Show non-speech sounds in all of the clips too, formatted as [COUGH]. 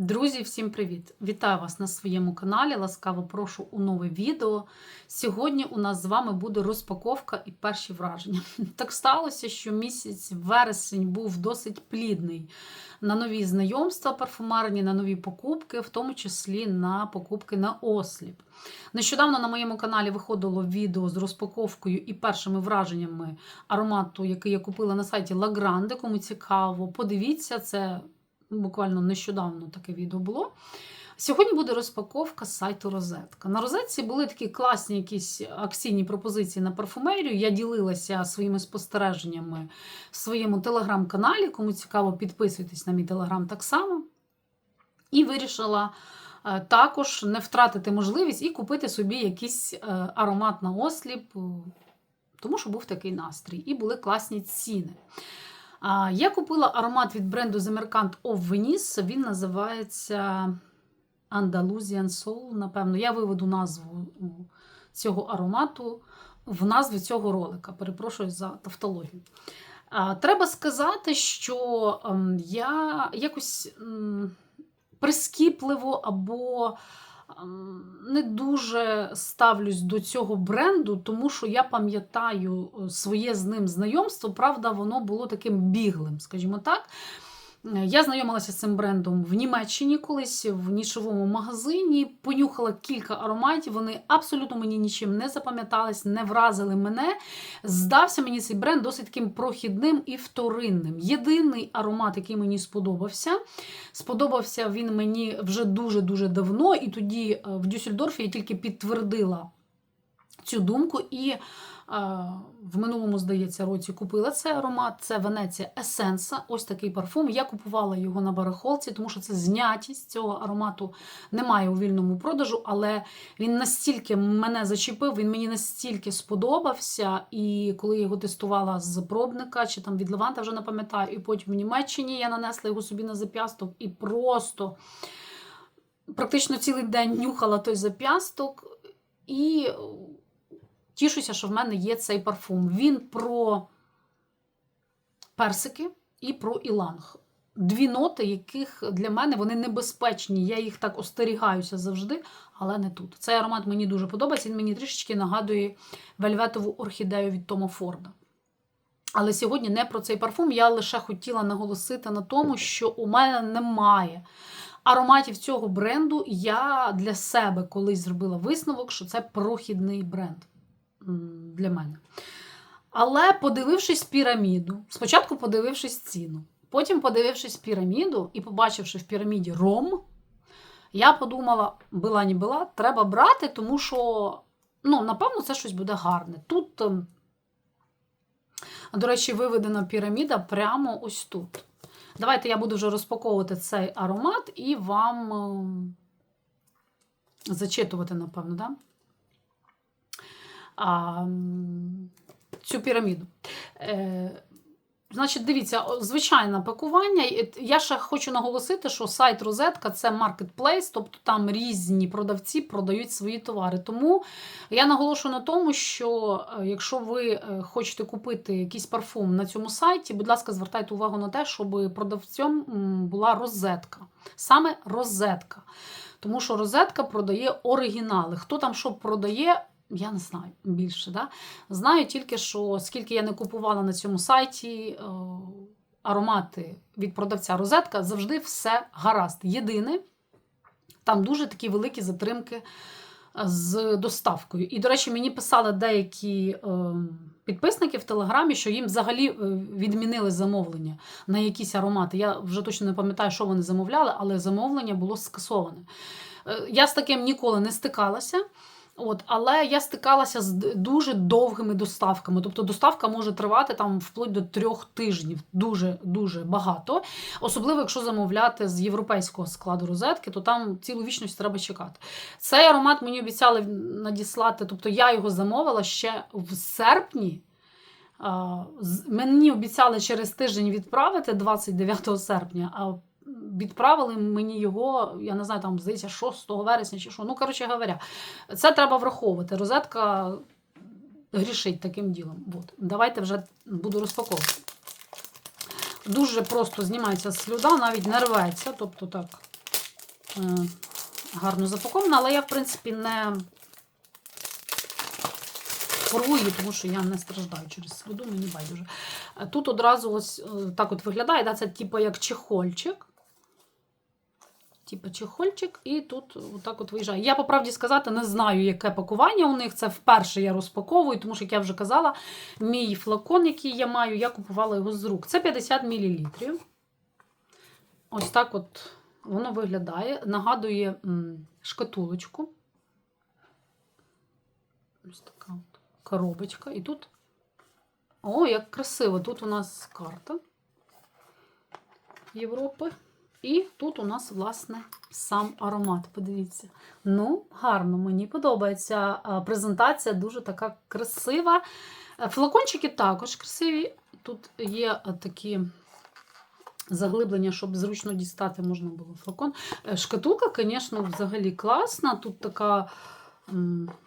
Друзі, всім привіт! Вітаю вас на своєму каналі. Ласкаво прошу у нове відео. Сьогодні у нас з вами буде розпаковка і перші враження. [LAUGHS] Так сталося, що місяць вересень був досить плідний на нові знайомства парфумерні, на нові покупки, в тому числі на покупки на осліп. Нещодавно на моєму каналі виходило відео з розпаковкою і першими враженнями аромату, який я купила на сайті La. Кому цікаво, подивіться це. Буквально нещодавно таке відео було. Сьогодні буде розпаковка сайту Розетка. На розетці були такі класні якісь акційні пропозиції на парфумерію. Я ділилася своїми спостереженнями в своєму телеграм-каналі. Кому цікаво, підписуйтесь на мій телеграм так само. І вирішила е, також не втратити можливість і купити собі якийсь е, аромат на осліп, е, тому що був такий настрій. І були класні ціни. Я купила аромат від бренду The Mercant of Venice. Він називається Andalusian Soul. Напевно, я виведу назву цього аромату в назві цього ролика. Перепрошую за тавтологію. Треба сказати, що ем, я якось прискіпливо або не дуже ставлюсь до цього бренду, тому що я пам'ятаю е, своє з ним знайомство. Правда, воно було таким біглим, скажімо так. Я знайомилася з цим брендом в Німеччині колись в нішовому магазині. Понюхала кілька ароматів. Вони абсолютно мені нічим не запам'ятались, не вразили мене. Здався мені цей бренд досить таким прохідним і вторинним. Єдиний аромат, який мені сподобався, сподобався він мені вже дуже-дуже давно, і тоді е, в Дюссельдорфі я тільки підтвердила цю думку. І в минулому, здається, році купила цей аромат. Це Венеція Есенса. Ось такий парфум. Я купувала його на барахолці, тому що це знятість цього аромату немає у вільному продажу, але він настільки мене зачепив, він мені настільки сподобався. І коли я його тестувала з пробника чи там від Леванта, вже не пам'ятаю, і потім в Німеччині я нанесла його собі на зап'ясток і просто практично цілий день нюхала той зап'ясток. І Тішуся, що в мене є цей парфум. Він про персики і про іланг. Дві ноти, яких для мене вони небезпечні. Я їх так остерігаюся завжди, але не тут. Цей аромат мені дуже подобається, він мені трішечки нагадує вельветову орхідею від Тома Форда. Але сьогодні не про цей парфум. Я лише хотіла наголосити на тому, що у мене немає ароматів цього бренду. Я для себе колись зробила висновок, що це прохідний бренд для мене. Але подивившись піраміду, спочатку подивившись ціну, потім подивившись піраміду і побачивши в піраміді ром, я подумала, була не була, треба брати, тому що, ну, напевно, це щось буде гарне. Тут, ем, до речі, виведена піраміда прямо ось тут. Давайте я буду вже розпаковувати цей аромат і вам ем, зачитувати, напевно, да? А, цю піраміду. Е, Значить, дивіться, звичайне пакування. Я ще хочу наголосити, що сайт Розетка це маркетплейс, тобто там різні продавці продають свої товари. Тому я наголошую на тому, що е, якщо ви е, хочете купити якийсь парфум на цьому сайті, будь ласка, звертайте увагу на те, щоб продавцем була розетка. Саме розетка. Тому що розетка продає оригінали. Хто там що продає, я не знаю більше. Да? Знаю тільки, що скільки я не купувала на цьому сайті е, аромати від продавця розетка, завжди все гаразд. Єдине, там дуже такі великі затримки з доставкою. І, до речі, мені писали деякі е, підписники в Телеграмі, що їм взагалі е, відмінили замовлення на якісь аромати. Я вже точно не пам'ятаю, що вони замовляли, але замовлення було скасоване. Я з таким ніколи не стикалася. От, Але я стикалася з дуже довгими доставками. Тобто доставка може тривати там вплоть до трьох тижнів, дуже-дуже багато. Особливо, якщо замовляти з європейського складу розетки, то там цілу вічність треба чекати. Цей аромат мені обіцяли надіслати, тобто я його замовила ще в серпні. Мені обіцяли через тиждень відправити 29 серпня. а відправили мені його, я не знаю, там, здається, 6 вересня чи що. Ну, коротше говоря, це треба враховувати. Розетка грішить таким ділом. От. Давайте вже буду розпаковувати. Дуже просто знімається слюда, навіть не рветься. Тобто так, е, гарно запакована, але я, в принципі, не порвую, тому що я не страждаю через сліду, мені байдуже. Тут одразу ось е, так от виглядає, да, це типу як чехольчик. Типу чехольчик, і тут отак от виїжджає. Я, по правді сказати, не знаю, яке пакування у них. Це вперше я розпаковую, тому що, як я вже казала, мій флакон, який я маю, я купувала його з рук. Це 50 мл. Ось так от воно виглядає. Нагадує шкатулочку. Ось така от коробочка. І тут. О, як красиво! Тут у нас карта Європи. І тут у нас, власне, сам аромат. Подивіться. Ну, гарно, мені подобається. Презентація дуже така красива. Е, Флакончики також красиві. Тут є е, такі заглиблення, щоб зручно дістати можна було флакон. Е, Шкатулка, звісно, взагалі класна. Тут така,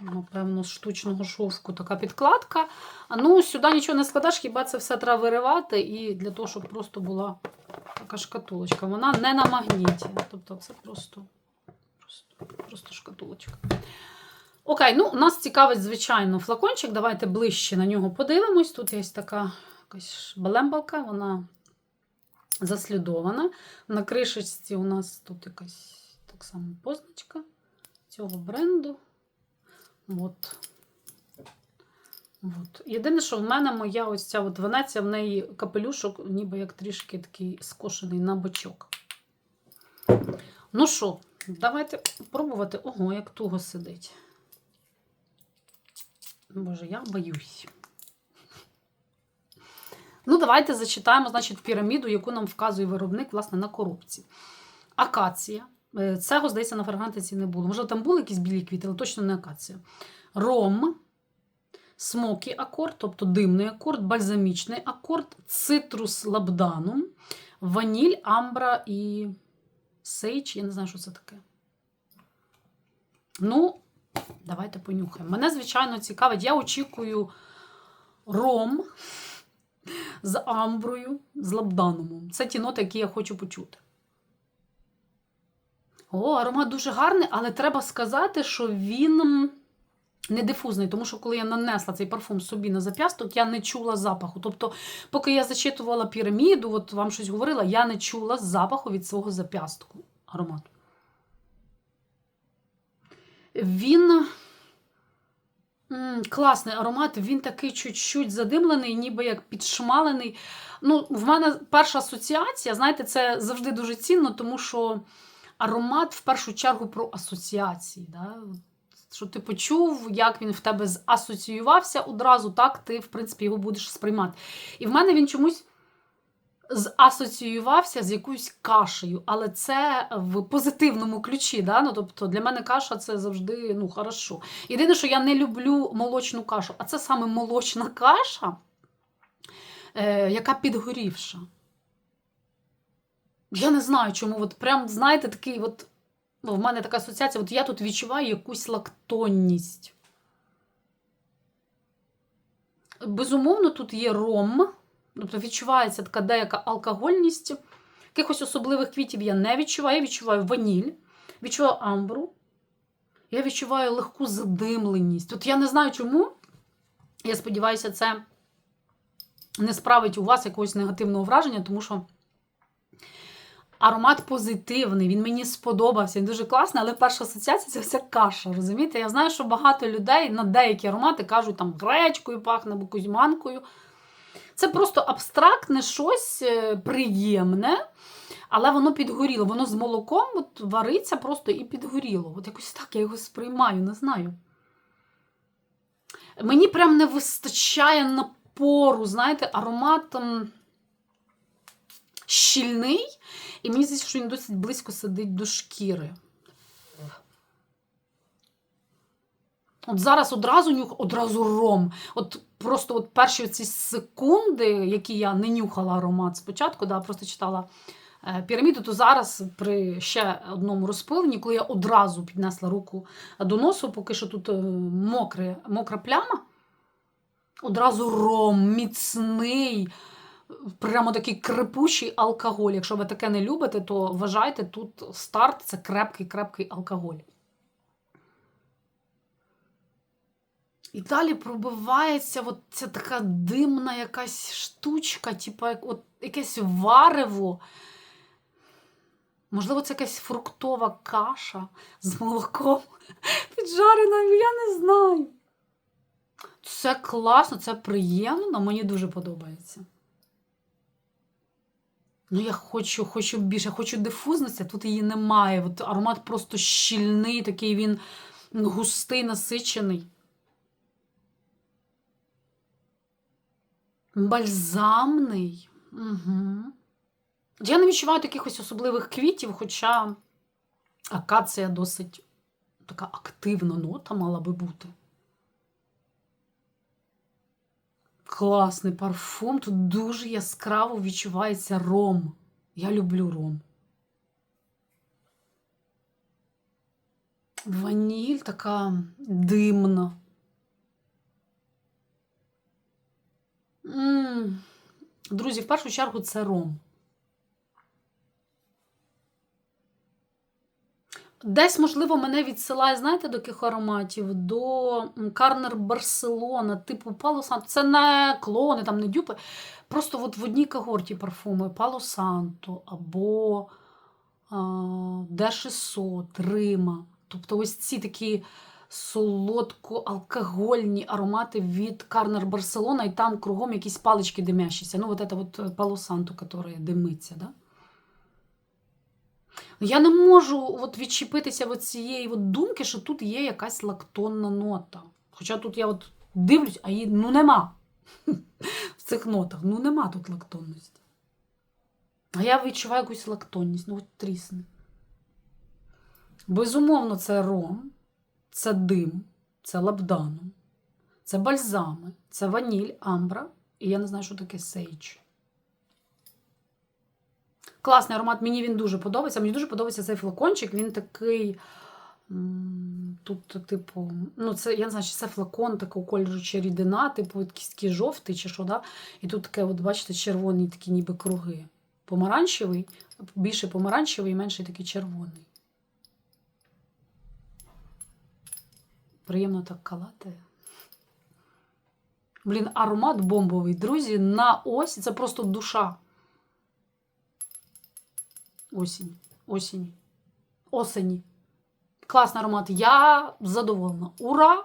напевно, штучного шовку така підкладка. А Ну, сюди нічого не складеш, хіба це все треба виривати, і для того, щоб просто була така шкатулочка. Вона не на магніті. Тобто це просто, просто, просто шкатулочка. Окей, ну нас цікавить, звичайно, флакончик. Давайте ближче на нього подивимось. Тут є така якась балембалка, вона заслідована. На кришечці у нас тут якась так само позначка цього бренду. От. От. Єдине, що в мене моя ось ця от Венеція, в неї капелюшок, ніби як трішки такий скошений на бочок. Ну що, давайте пробувати. Ого, як туго сидить. Боже, я боюсь. Ну, давайте зачитаємо, значить, піраміду, яку нам вказує виробник, власне, на коробці. Акація. Е, Цього, здається, на фрагментиці не було. Може, там були якісь білі квіти, але точно не акація. Ром, смокі акорд, тобто димний акорд, бальзамічний акорд, цитрус лабданум, ваніль, амбра і сейч. Я не знаю, що це таке. Ну, давайте понюхаємо. Мене, звичайно, цікавить. Я очікую ром з амброю, з лабданумом. Це ті ноти, які я хочу почути. О, аромат дуже гарний, але треба сказати, що він не дифузний, тому що коли я нанесла цей парфум собі на зап'ясток, я не чула запаху. Тобто, поки я зачитувала піраміду, от вам щось говорила, я не чула запаху від свого зап'ястку аромату. Він класний аромат, він такий чуть-чуть задимлений, ніби як підшмалений. Ну, в мене перша асоціація, знаєте, це завжди дуже цінно, тому що аромат в першу чергу про асоціації. Да? Що ти почув, як він в тебе асоціювався, одразу так ти, в принципі, його будеш сприймати. І в мене він чомусь асоціювався з якоюсь кашею, але це в позитивному ключі. Да? Ну, тобто для мене каша це завжди ну, хорошо. Єдине, що я не люблю молочну кашу, а це саме молочна каша, е, яка підгорівша. Я не знаю, чому. От прям, знаєте, такий от. Ну, в мене така асоціація, от я тут відчуваю якусь лактонність. Безумовно, тут є ром, тобто відчувається така деяка алкогольність. Якихось особливих квітів я не відчуваю. Я відчуваю ваніль, відчуваю амбру. Я відчуваю легку задимленість. От я не знаю чому. Я сподіваюся, це не справить у вас якогось негативного враження, тому що. Аромат позитивний, він мені сподобався, він дуже класний, але перша асоціація це вся каша. Розумієте? Я знаю, що багато людей на деякі аромати кажуть, там гречкою пахне або кузьманкою. Це просто абстрактне щось е, приємне, але воно підгоріло. Воно з молоком от, вариться просто і підгоріло. От якось так я його сприймаю, не знаю. Мені прям не вистачає напору, знаєте, аромат м, щільний. І мені здається, що він досить близько сидить до шкіри. От зараз одразу нюх, одразу ром. От просто от перші ці секунди, які я не нюхала аромат спочатку, да, просто читала е, піраміду, то зараз при ще одному розпиленні, коли я одразу піднесла руку до носу, поки що тут е, мокре, мокра пляма, одразу ром, міцний. Прямо такий крепучий алкоголь. Якщо ви таке не любите, то вважайте, тут старт це крепкий-крепкий алкоголь. І далі пробивається от ця така димна якась штучка, типу як от якесь варево. Можливо, це якась фруктова каша з молоком [LAUGHS] піджарена, я не знаю. Це класно, це приємно, мені дуже подобається. Ну, я хочу, хочу більше, хочу дифузності, тут її немає. От аромат просто щільний, такий він густий, насичений. Бальзамний. Угу. Я не відчуваю якихось особливих квітів, хоча акація досить така активна нота мала би бути. Класний парфум. Тут дуже яскраво відчувається ром. Я люблю ром. Ваніль така димна. М. Друзі, в першу чергу це ром. Десь, можливо, мене відсилає, знаєте, до яких ароматів? До Карнер Барселона, типу Палосанто. Це не клони, там не дюпи. Просто от в одній когорті парфуми Пало Санто або Д600, Рима. Тобто ось ці такі солодко-алкогольні аромати від Карнер Барселона, і там кругом якісь палички димящіся. Ну, от це от Пало Санто, яке димиться, да? Я не можу от відчепитися від цієї от думки, що тут є якась лактонна нота. Хоча тут я от дивлюсь, а її ну нема [LAUGHS] в цих нотах. Ну нема тут лактонності. А я відчуваю якусь лактонність, ну от трісне. Безумовно, це ром, це дим, це лабданом, це бальзами, це ваніль, амбра, і я не знаю, що таке сейдж. Класний аромат, мені він дуже подобається. Мені дуже подобається цей флакончик. Він такий. Тут, типу, ну, це, я не знаю, чи це флакон такого кольору чи рідина, типу, такий жовтий, чи що, да? І тут таке, от, бачите, червоні такі ніби круги. Помаранчевий, більше помаранчевий і менший такий червоний. Приємно так калати. Блін, аромат бомбовий, друзі, на ось це просто душа. Осінь. Осінь. Осені. Класний аромат. Я задоволена. Ура!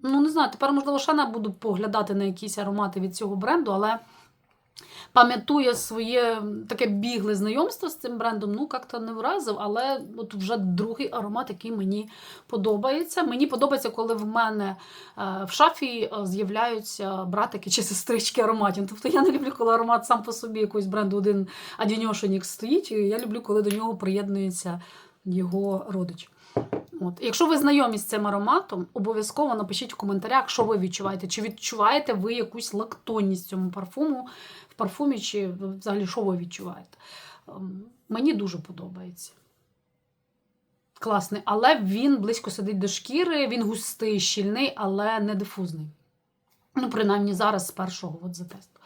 Ну, не знаю, тепер, можливо, ще не буду поглядати на якісь аромати від цього бренду, але пам'ятую своє таке бігле знайомство з цим брендом, ну, як-то не вразив, але от вже другий аромат, який мені подобається. Мені подобається, коли в мене е, в шафі е, з'являються братики чи сестрички ароматів. Тобто я не люблю, коли аромат сам по собі якогось бренду один адіньошенік стоїть. Я люблю, коли до нього приєднується його родич. От. Якщо ви знайомі з цим ароматом, обов'язково напишіть в коментарях, що ви відчуваєте. Чи відчуваєте ви якусь лактонність цьому парфуму, в парфумі, чи взагалі що ви відчуваєте? Ем, мені дуже подобається. Класний, але він близько сидить до шкіри, він густий, щільний, але не дифузний. Ну, принаймні, зараз з першого от затесту.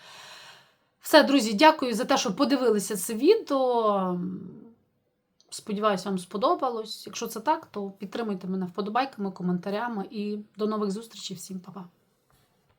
Все, друзі, дякую за те, що подивилися це відео. Сподіваюсь, вам сподобалось. Якщо це так, то підтримуйте мене вподобайками, коментарями і до нових зустрічей. Всім па-па!